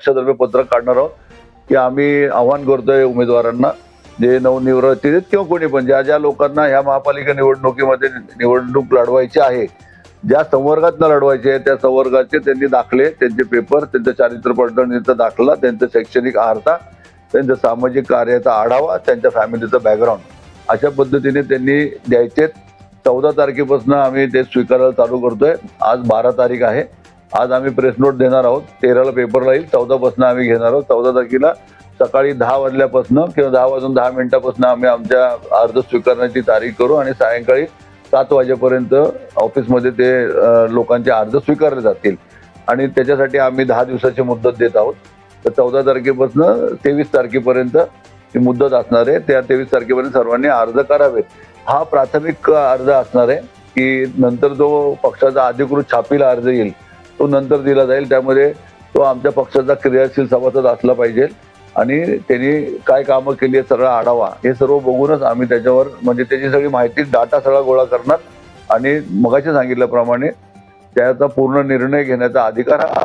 पक्षातर्फे पत्रक काढणार आहोत. की आम्ही आव्हान करतोय उमेदवारांना जे नवनिर्वाचित किंवा कोणी पण ज्या ज्या लोकांना ह्या महापालिका निवडणुकीमध्ये निवडणूक लढवायची आहे ज्या संवर्गातनं लढवायचे आहे त्या संवर्गाचे त्यांनी दाखले त्यांचे पेपर त्यांचं चारित्र पडताळणीचा दाखला त्यांचं शैक्षणिक अर्हता त्यांचं सामाजिक कार्याचा आढावा त्यांच्या फॅमिलीचं बॅकग्राऊंड. अशा पद्धतीने त्यांनी द्यायचे चौदा तारखेपासून आम्ही ते स्वीकारायला चालू करतोय. आज बारा तारीख आहे. आज आम्ही प्रेस नोट देणार आहोत. तेराला पेपरला येईल. चौदापासून आम्ही घेणार आहोत. चौदा तारखेला सकाळी दहा वाजल्यापासून किंवा दहा वाजून दहा मिनिटापासून आम्ही आमच्या अर्ज स्वीकारण्याची तारीख करू आणि सायंकाळी सात वाजेपर्यंत ऑफिसमध्ये ते लोकांचे अर्ज स्वीकारले जातील. आणि त्याच्यासाठी आम्ही दहा दिवसाची मुदत देत आहोत. तर चौदा तारखेपासून तेवीस तारखेपर्यंत ही मुदत असणार आहे. त्या तेवीस तारखेपर्यंत सर्वांनी अर्ज करावेत. हा प्राथमिक अर्ज असणार आहे की नंतर जो पक्षाचा अधिकृत छापीला अर्ज येईल तो नंतर दिला जाईल. त्यामध्ये तो आमच्या पक्षाचा क्रियाशील सभासद असला पाहिजे. आणि त्यांनी काय कामं केली आहे सगळा आढावा. हे सर्व बघूनच आम्ही त्याच्यावर म्हणजे त्याची सगळी माहिती डाटा सगळा गोळा करणार. आणि मगाशी सांगितल्याप्रमाणे त्याचा पूर्ण निर्णय घेण्याचा अधिकार हा